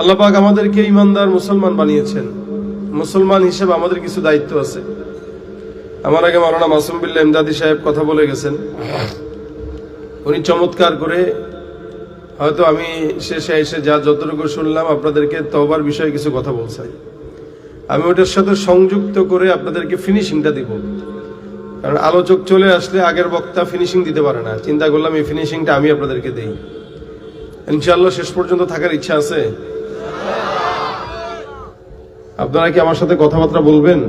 আল্লাহ পাক আমাদেরকে ইমানদার মুসলমান বানিয়েছেন। মুসলমান হিসেবে আমাদের কিছু দায়িত্ব আছে। আমার আগে মাওলানা মাসুম বিল্লাহ ইমদাদি সাহেব কথা বলে গেছেন। উনি চমৎকার করে হয়তো আমি শেষে এসে যা যতটুকু শুনলাম, আপনাদেরকে তবার বিষয়ে কিছু কথা বলছি আমি ওটার সাথে সংযুক্ত করে আপনাদেরকে ফিনিশিংটা দিব। কারণ আলোচক চলে আসলে আগের বক্তা ফিনিশিং দিতে পারে না। চিন্তা করলাম এই ফিনিশিংটা আমি আপনাদেরকে দেই। ইনশাল্লাহ শেষ পর্যন্ত থাকার ইচ্ছা আছে। আপনারা কি আমার সাথে কথাবার্তা বলবেন?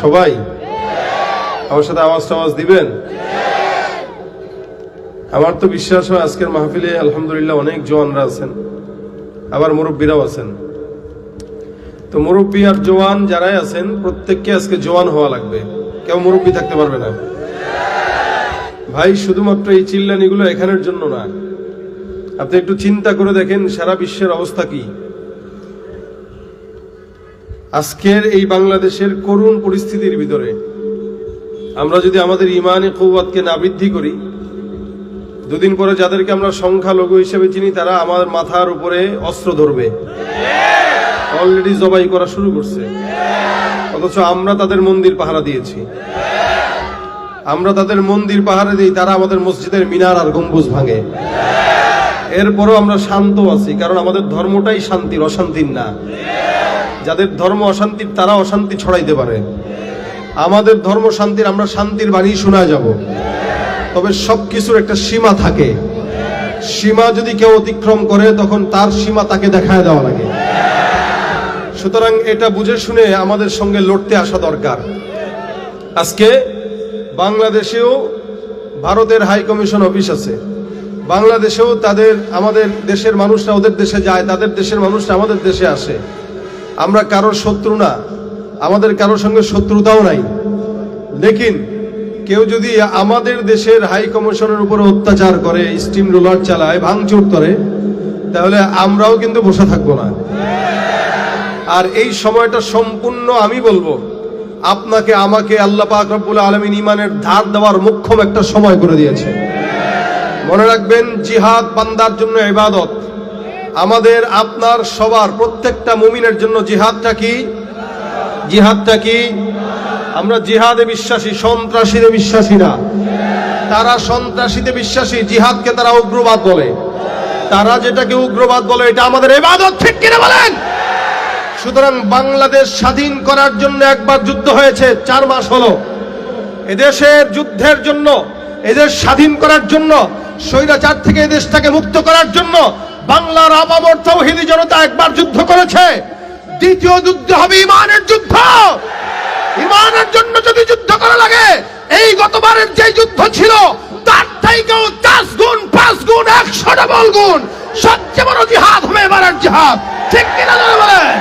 সবাই? আমার সাথে আওয়াজ টাওয়াজ দিবেন? আমার তো বিশ্বাস হয় আজকের মাহফিলে আলহামদুলিল্লাহ অনেক জওয়ানরা আছেন। আবার মুরব্বীরাও আছেন। তো মুরব্বী আর জওয়ান যারাই আছেন, প্রত্যেককে আজকে জওয়ান হওয়া লাগবে। কেউ মুরব্বী থাকতে পারবে না। ভাই, শুধুমাত্র এই চিল্লানিগুলো এখানের জন্য না। আপনি একটু চিন্তা করে দেখেন সারা বিশ্বের অবস্থা কি। আজকের এই বাংলাদেশের করুণ পরিস্থিতির ভিতরে আমরা যদি আমাদের ইমানে কৌয়াতকে না বৃদ্ধি করি, দুদিন পরে যাদেরকে আমরা সংখ্যালঘু হিসেবে চিনি, তারা আমার মাথার উপরে অস্ত্র ধরবে। অলরেডি জবাই করা শুরু করছে। অথচ আমরা তাদের মন্দির পাহারা দিয়েছি। আমরা তাদের মন্দির পাহারা দিই, তারা আমাদের মসজিদের মিনার আর গম্বুজ ভাঙে। এরপরও আমরা শান্ত আছি, কারণ আমাদের ধর্মটাই শান্তির, অশান্তির না। যাদের ধর্ম অশান্তির, তারা অশান্তি ছড়াইতে পারে। আমাদের ধর্ম শান্তির, আমরা শান্তির বাণী শোনা যাব। তবে সব কিছুর একটা সীমা থাকে। সীমা যদি কেউ অতিক্রম করে, তখন তার সীমা তাকে দেখায় দেওয়া লাগে। সুতরাং এটা বুঝে শুনে আমাদের সঙ্গে লড়তে আসা দরকার। আজকে বাংলাদেশেও ভারতের হাই কমিশন অফিস আছে। বাংলাদেশেও তাদের, আমাদের দেশের মানুষরা ওদের দেশে যায়, তাদের দেশের মানুষরা আমাদের দেশে আসে। আমরা কারোর শত্রু না, আমাদের কারোর সঙ্গে শত্রুতাও নাই। লেকিন কেউ যদি আমাদের দেশের হাই কমিশনের উপরে অত্যাচার করে, স্টিম রোলার চালায়, ভাঙচুর করে, তাহলে আমরাও কিন্তু বসে থাকব না। আর এই সময়টা সম্পূর্ণ আমি বলব, আপনাকে, আমাকে আল্লাহ পাক রব্বুল আলমিন ইমানের ধার দেওয়ার মুখ্যম একটা সময় করে দিয়েছে। মনে রাখবেন, জিহাদ বান্দার জন্য ইবাদত। আমাদের, আপনার, সবার, প্রত্যেকটা মুমিনের জন্য জিহাদটা কি? জিহাদটা কি? আমরা জিহাদে বিশ্বাসী সন্ত্রাসীতে বিশ্বাসী না। তারা সন্ত্রাসীতে বিশ্বাসী, জিহাদকে তারা উগ্রবাদ বলে। তারা যেটাকে উগ্রবাদ বলে, এটা আমাদের ইবাদত, ঠিক কিনা বলেন? সুতরাং বাংলাদেশ স্বাধীন করার জন্য একবার যুদ্ধ হয়েছে, চার মাস হলো। এদেশের যুদ্ধের জন্য এদেশ স্বাধীন করার জন্য, স্বৈরাচার থেকে এদেশটাকে মুক্ত করার জন্য বাংলার আপামর তৌহিদি জনতা একবার যুদ্ধ করেছে। দ্বিতীয় যুদ্ধ হবে ইমানের যুদ্ধ। ইমানের জন্য যদি যুদ্ধ করা লাগে, এই গতবারের যে যুদ্ধ ছিল, তার থেকেও চার গুণ, পাঁচ গুণ, একশো ডবল গুণ। সবচেয়ে বড় জিহাদ হবে এবারের জিহাদ। ঠিক কিনা জোরে বলেন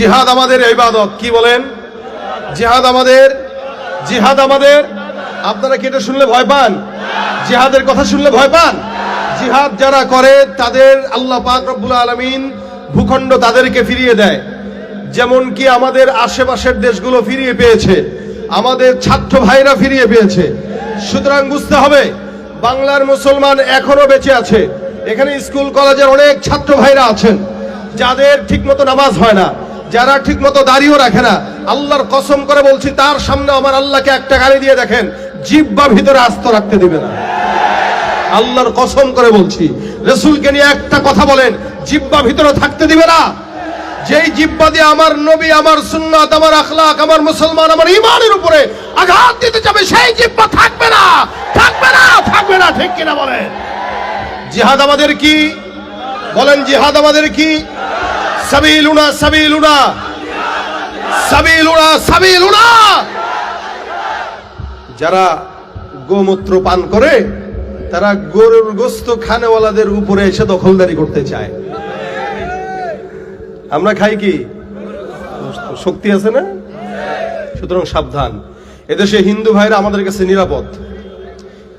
জিহাদ আমাদের ইবাদত। কি বলেন? জিহাদ আমাদের জিহাদ আমাদের। আপনারা কি এটা শুনলে ভয় পান? জিহাদের কথা শুনলে ভয় পান? জিহাদ যারা করে, তাদের আল্লাহ পাক রব্বুল আলমিন ভূখণ্ড তাদেরকে ফিরিয়ে দেয়। যেমন কি আমাদের আশেপাশের দেশগুলো ফিরিয়ে পেয়েছে, আমাদের ছাত্র ভাইরা ফিরিয়ে পেয়েছে। সুতরাং বুঝতে হবে, বাংলার মুসলমান এখনও বেঁচে আছে। এখানে স্কুল, কলেজের অনেক ছাত্র ভাইরা আছেন, যাদের ঠিকমতো নামাজ হয় না। যারা ঠিকমতো দাঁড়িয়েও রাখে না, আল্লাহর কসম করে বলছি, তার সামনে আমার আল্লাহকে একটা গাড়ি দিয়ে দেখেন, জিব্বা ভিতরে আস্ত রাখতে দিবে না। আল্লাহর কসম করে বলছি, রসুলকে নিয়ে একটা কথা বলেন, জিব্বা ভিতরে থাকতে দিবে না। যেই জিব্বা দিয়ে আমার নবী, আমার সুন্নাত, আমার আখলাক, আমার মুসলমান, আমার ইমানের উপরে আঘাত দিতে যাবে, সেই জিব্বা থাকবে না। থাকবে না থাকবে না, ঠিক কিনা বলেন? জিহাদ আমাদের কি? বলেন, জিহাদ আমাদের কি? সাবিলুনা সাবিলুনা। সাবিলুনা সাবিলুনা। যারা গোমূত্র পান করে, তারা গরুর গোস্ত খানেওয়ালাদের উপরে এসে দখলদারি করতে চায়। আমরা খাই কি? শক্তি আছে না? সুতরাং সাবধান। এদেশে হিন্দু ভাইরা আমাদের কাছে নিরাপদ।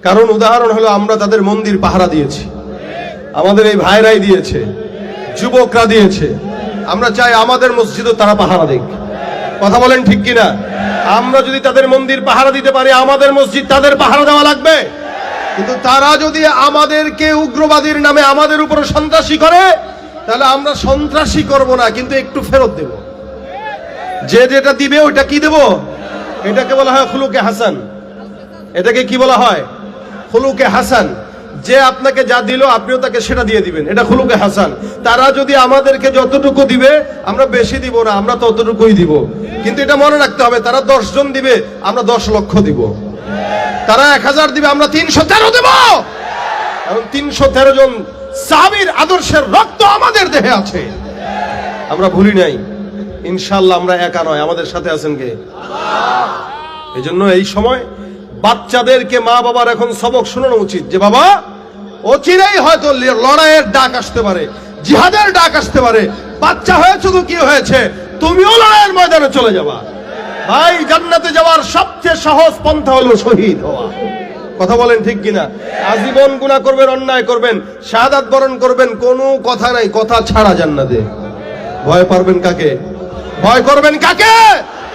কারণ উদাহরণ হলো, আমরা তাদের মন্দির পাহারা দিয়েছি। আমাদের এই ভাইরাই দিয়েছে। যুবকরা দিয়েছে। আমরা চাই আমাদের মসজিদও তারা পাহারা দেখ কথা বলেন ঠিক কিনা? আমরা যদি তাদের মন্দির পাহারা দিতে পারি, আমাদের মসজিদ তাদের পাহারা দেওয়া লাগবে? কিন্তু তারা যদি আমাদেরকে উগ্রবাদীর নামে আমাদের উপরে সন্ত্রাসী করে, তাহলে আমরা সন্ত্রাসী করব না, কিন্তু একটু ফেরত দেব। যে যেটা দিবে ওটা কি দেব? এটাকে বলা হয় খুলুকে হাসান। এটাকে কি বলা হয়? খুলুকে হাসান। যে আপনাকে যা দিল, আপনিও তাকে সেটা দিয়ে দিবেন। এটা খুলুকে হাসান। তারা যদি আমাদেরকে যতটুকু দিবে, আমরা বেশি দিব না, আমরা ততটুকুই দিব। কিন্তু এটা মনে রাখতে হবে, তারা জন দিবে, আমরা দশ লক্ষ দিব। তারা এক হাজার দিবে, আমরা তিনশো তেরো দেব। কারণ তিনশো তেরো জন সাবির আদর্শের রক্ত আমাদের দেহে আছে। আমরা ভুলি নাই। ইনশাল্লাহ আমরা একা নয়। আমাদের সাথে আছেন কে? এই জন্য এই সময় বাচ্চাদেরকে মা বাবার এখন সবক শোনানো উচিত যে বাবা, অচিরেই হয়তো লড়াইয়ের ডাক আসতে পারে, জিহাদের ডাক আসতে পারে। বাচ্চা হয়েছে তো কি হয়েছে? তুমিও লড়াইয়ের ময়দানে চলে যাবা। ভাই, জান্নাতে যাওয়ার সবচেয়ে সহজ পন্থা হলো শহীদ হওয়া। কথা বলেন ঠিক কিনা? আজীবন গুণা করবেন, অন্যায় করবেন, শাহাদাত বরণ করবেন, কোনো কথা নাই, কথা ছাড়া জান্নাতে। ভয় পারবেন কাকে? ভয় করবেন কাকে?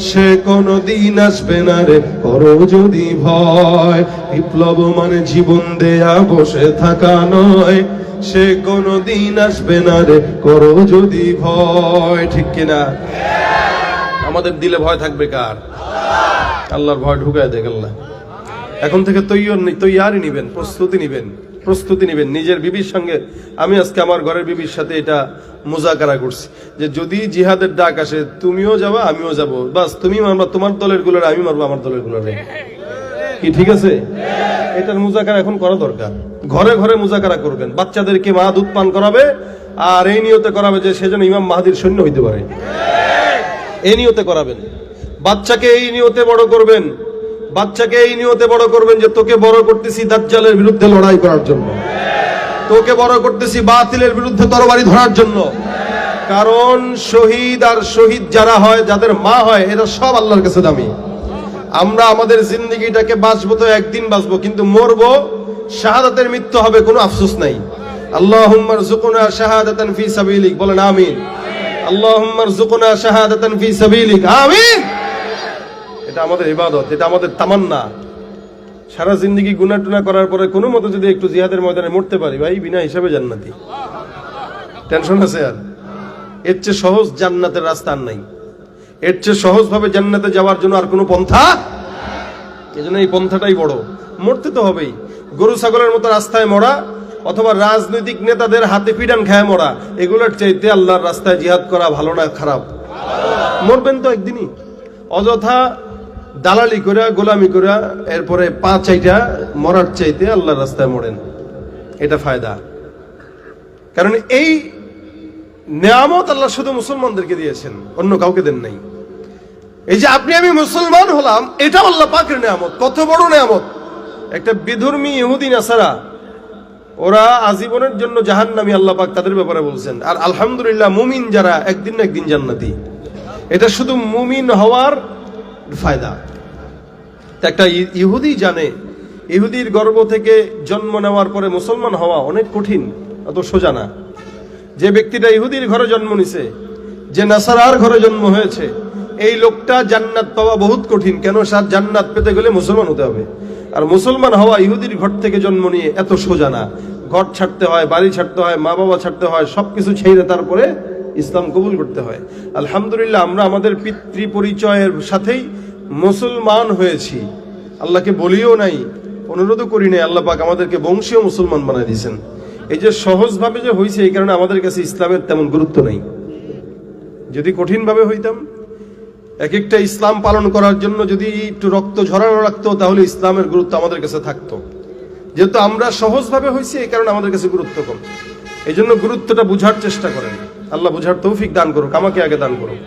সে কোনো দিন আসবে না রে, করো যদি ভয়। বিপ্লব মানে জীবন দেয়া, বসে থাকা নয়। সে কোনো দিন আসবে না রে, করো যদি ভয়। ঠিক কিনা? আমাদের দিলে ভয় থাকবে কার? আল্লাহর ভয় ঢুকায় দেখ আল্লাহ এখন থেকে তৈয়ার তৈয়ারি নিবেন, প্রস্তুতি নিবেন। প্রস্তুতি নিবেন। নিজের বিবির সঙ্গে আমি আজকে আমার ঘরের বিবির সাথে এটা মোজাকারা করছি। যে যদি জিহাদের ডাক আসে, তুমিও যাবা, আমিও যাব। বাস, তুমি মারবা, তোমার দলেরগুলোর, আমি মারবো আমার দলেরগুলোর। কি ঠিক আছে? এটার মুজাকারা এখন করা দরকার। ঘরে ঘরে মুজাকারা করবেন। বাচ্চাদেরকে মা দুধ পান করাবে, আর এই নিয়তে করাবে যে সেজন্য ইমাম মাহাদির সৈন্য হইতে পারে। এই নিয়তে করাবেন। বাচ্চাকে এই নিয়তে বড় করবেন। বাচ্চাকে এই নিয়তে বড় করবেন যে তোকে বড় করতেছি দাজ্জালের বিরুদ্ধে লড়াই করার জন্য। তোকে বড় করতেছি বাতিলের বিরুদ্ধে তরবারি ধরার জন্য। কারণ শহীদ আর শহীদ যারা হয়, যাদের মা হয়, এরা সব আল্লাহর কাছে দামি। আমরা আমাদের জিন্দগিটাকে বাঁচবো তো একদিন বাঁচবো, কিন্তু মরবো, শাহাদাতের মৃত্যু হবে কোনো আফসোস নাই। আল্লাহুম্মার জুকুনা শাহাদাতান ফি সাবিলিক, বলেন আমিন। আল্লাহুম্মার জুকুনা শাহাদাতান ফি সাবিলিক, আমিন। এটা আমাদের ইবাদত, এটা আমাদের তামান্না। সারা জিন্দগি গুনা টুনা করার পরে কোনো মতো যদি একটু জিহাদের ময়দানে মরতে পারি, ভাই, বিনা হিসাবে জান্নাতি। টেনশন আছে আর। এর চেয়ে সহজ জান্নাতের রাস্তা আর নাই। এর চেয়ে সহজভাবে জান্নাতে যাওয়ার জন্য আর কোনো পন্থা? এই জন্য এই পন্থাটাই বড়। মরতে তো হবেই। গরু, ছাগলের মতো রাস্তায় মরা অথবা রাজনৈতিক নেতাদের হাতে পিডান খায় মরা, এগুলোর চাইতে আল্লাহর রাস্তায় জিহাদ করা ভালো না খারাপ? মরবেন তো একদিনই। অযথা দালালি করে গোলামি করে এরপরে পা চাইটা মরার চাইতে আল্লাহর রাস্তায় মরেন। এটা ফায়দা। কারণ এই নেয়ামত আল্লাহ শুধু মুসলমানদেরকে দিয়েছেন, অন্য কাউকে দেন নাই। এই যে আপনি আমি মুসলমান হলাম এটা আল্লাহ পাকের নেয়ামত, কত বড় নেয়ামত। একটা বিধর্মী ইহুদি নাসারা, ওরা আজীবনের জন্য জাহান্নামী আল্লাহ পাক তাদের ব্যাপারে বলছেন, আর আলহামদুলিল্লাহ মুমিন যারা একদিন না একদিন জান্নাতি। এটা শুধু মুমিন হওয়ার ফায়দা। একটা ইহুদি জানে, ইহুদির গর্ভ থেকে জন্ম নেওয়ার পরে মুসলমান হওয়া অনেক কঠিন, অত সোজা না। যে ব্যক্তিটা ইহুদির ঘরে জন্ম নিছে, যে নাসারার ঘরে জন্ম হয়েছে, এই লোকটা জান্নাত পাওয়া বহুত কঠিন। কেন সার জান্নাত পেতে গেলে মুসলমান হতে হবে? আর মুসলমান হওয়া ইহুদির ঘর থেকে জন্ম নিয়ে এত সোজা না। ঘর ছাড়তে হয়, বাড়ি ছাড়তে হয় মা বাবা ছাড়তে হয়, সবকিছু ছেড়ে তারপরে ইসলাম কবুল করতে হয়। আলহামদুলিল্লাহ, আমরা আমাদের পিতৃ পরিচয়ের সাথেই মুসলমান হয়েছি। আল্লাহকে বলিও নাই, অনুরোধও করি নাই, আল্লাহ পাক আমাদেরকে বংশীয় মুসলমান বানাই দিয়েছেন। এই যে সহজভাবে যে হয়েছে এই কারণে আমাদের কাছে ইসলামের তেমন গুরুত্ব নেই। যদি কঠিনভাবে হইতাম এক একটা ইসলাম পালন করার জন্য যদি একটু রক্ত ঝরানো রাখতো তাহলে ইসলামের গুরুত্ব আমাদের কাছে থাকতো। যেহেতু আমরা সহজভাবে হয়েছি এই কারণে আমাদের কাছে গুরুত্ব কম। এই জন্য গুরুত্বটা বোঝার চেষ্টা করেন। আল্লাহ বুঝার তৌফিক দান করুক আমাকে আগে দান করুক।